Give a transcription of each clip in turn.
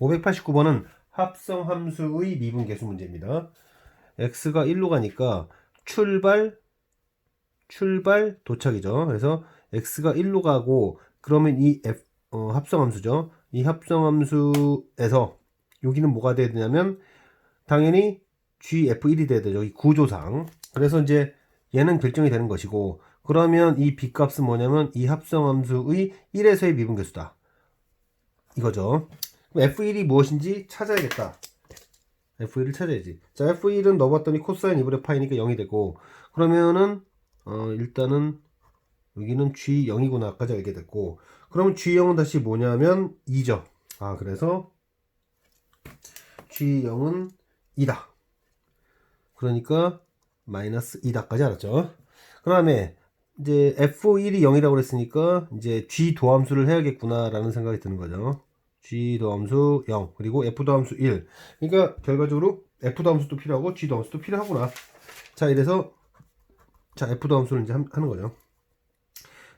589번은 합성 함수의 미분 계수 문제입니다. x가 1로 가니까 출발 출발 도착이죠. 그래서 x가 1로 가고 그러면 이 f 어, 합성 함수죠. 이 합성 함수에서 여기는 뭐가 돼야 되냐면 당연히 gf1이 돼야 되죠. 이 구조상. 그래서 이제 얘는 결정이 되는 것이고 그러면 이 b값은 뭐냐면 이 합성 함수의 1에서의 미분 계수다. 이거죠. 그럼 f1이 무엇인지 찾아야겠다. f1을 찾아야지. 자, f1은 넣어봤더니 코사인 2분의 파이니까 0이 되고 그러면은 어, 일단은 여기는 g0이구나까지 알게 됐고 그러면 g0은 다시 뭐냐면 2죠. 아, 그래서 g0은 2다. 그러니까 마이너스 2다까지 알았죠. 그 다음에 이제 f1이 0이라고 그랬으니까 이제 g 도함수를 해야겠구나라는 생각이 드는 거죠. G 도 함수 0 그리고 f 도 함수 1 그러니까 결과적으로 f 도 함수도 필요하고 g 도 함수도 필요하구나. 자 이래서 자 f 도 함수를 이제 함- 하는 거죠.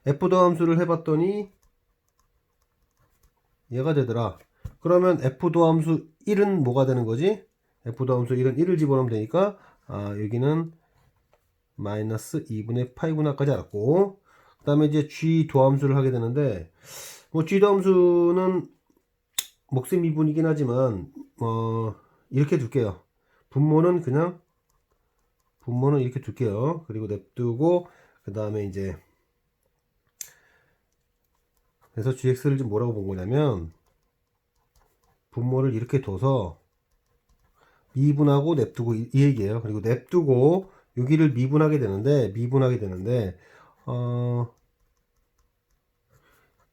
f 도 함수를 해봤더니 얘가 되더라. 그러면 f 도 함수 1은 뭐가 되는 거지? f 도 함수 1은 1을 집어넣으면 되니까 아 여기는 마이너스 2분의 파이구나까지 알았고 그 다음에 이제 g 도함수를 하게 되는데 뭐 g 도함수는 목셈 미분이긴 하지만 어 이렇게 둘게요 분모는 그냥 분모는 이렇게 둘게요 그리고 냅두고 그 다음에 이제 그래서 gx를 좀 뭐라고 본 거냐면 분모를 이렇게 둬서 미분하고 냅두고 이, 이 얘기예요. 그리고 냅두고 여기를 미분하게 되는데 미분하게 되는데 어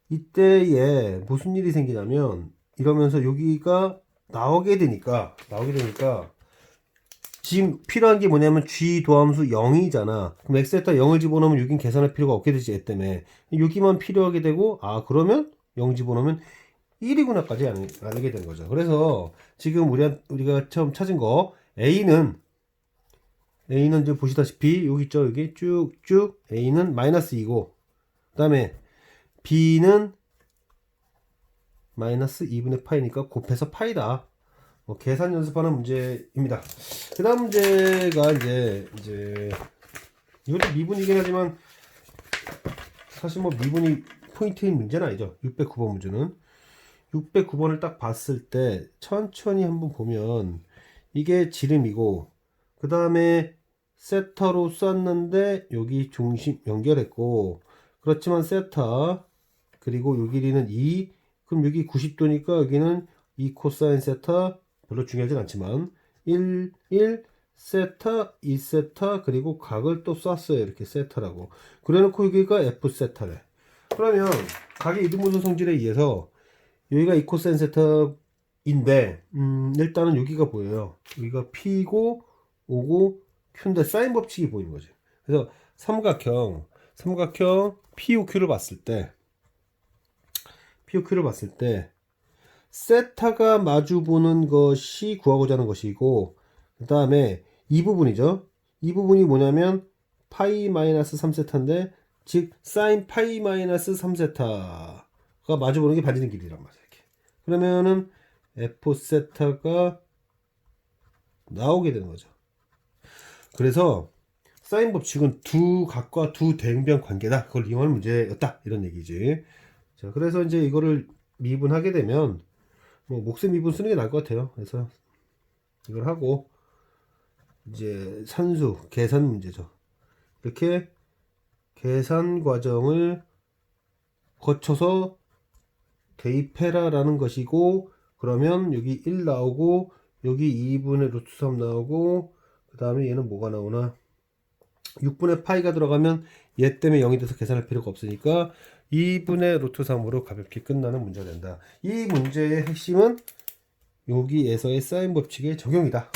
이때에 무슨 일이 생기냐면 이러면서 여기가 나오게 되니까 나오게 되니까 지금 필요한 게 뭐냐면 g 도함수 0이잖아. 그럼 x에다 0을 집어넣으면 여긴 계산할 필요가 없게 되지 얘 때문에 여기만 필요하게 되고 아 그러면 0 집어넣으면 1이구나까지 알게 되는 거죠. 그래서 지금 우리 우리가 처음 찾은 거 a는 a는 지금 보시다시피 여기 있죠 여기 쭉쭉 a는 마이너스 2고 그 다음에 b는 마이너스 2분의 파이니까 곱해서 파이다. 뭐 계산 연습하는 문제입니다. 그 다음 문제가 이제, 이제, 이것도 미분이긴 하지만, 사실 뭐 미분이 포인트인 문제는 아니죠. 609번 문제는. 609번을 딱 봤을 때, 천천히 한번 보면, 이게 지름이고, 그 다음에 세타로 쐈는데, 여기 중심 연결했고, 그렇지만 세타, 그리고 요 길이는 2, 그럼 여기 90도니까 여기는 2 코사인 세타, 별로 중요하진 않지만 1, 1 세타, 2 세타 그리고 각을 또 쐈어요 이렇게 세타라고. 그래놓고 여기가 F 세타래. 그러면 각의 이등분수 성질에 의해서 여기가 2 코사인 세타인데 음, 일단은 여기가 보여요. 여기가 P고 O고 Q인데 사인 법칙이 보이는 거죠 그래서 삼각형 삼각형 POQ를 봤을 때 POQ를 봤을 때 세타가 마주 보는 것이 구하고자 하는 것이고 그 다음에 이 부분이죠. 이 부분이 뭐냐면 파이 마이너스 3세타인데 즉 사인 파이 마이너스 3세타가 마주 보는 게 반지름 길이란 말이에요. 이렇게. 그러면은 f 세타가 나오게 되는 거죠. 그래서 사인 법칙은 두 각과 두 대응변 관계다. 그걸 이용하는 문제였다. 이런 얘기지. 자, 그래서 이제 이거를 미분하게 되면 뭐 목숨 미분 쓰는 게 나을 것 같아요. 그래서 이걸 하고 이제 산수 계산 문제죠. 이렇게 계산 과정을 거쳐서 대입해라라는 것이고 그러면 여기 1 나오고 여기 2분의 루트 3 나오고 그 다음에 얘는 뭐가 나오나 6분의 파이가 들어가면 얘 때문에 0이 돼서 계산할 필요가 없으니까 2분의 루트 3으로 가볍게 끝나는 문제가 된다. 이 문제의 핵심은 여기에서의 사인 법칙의 적용이다.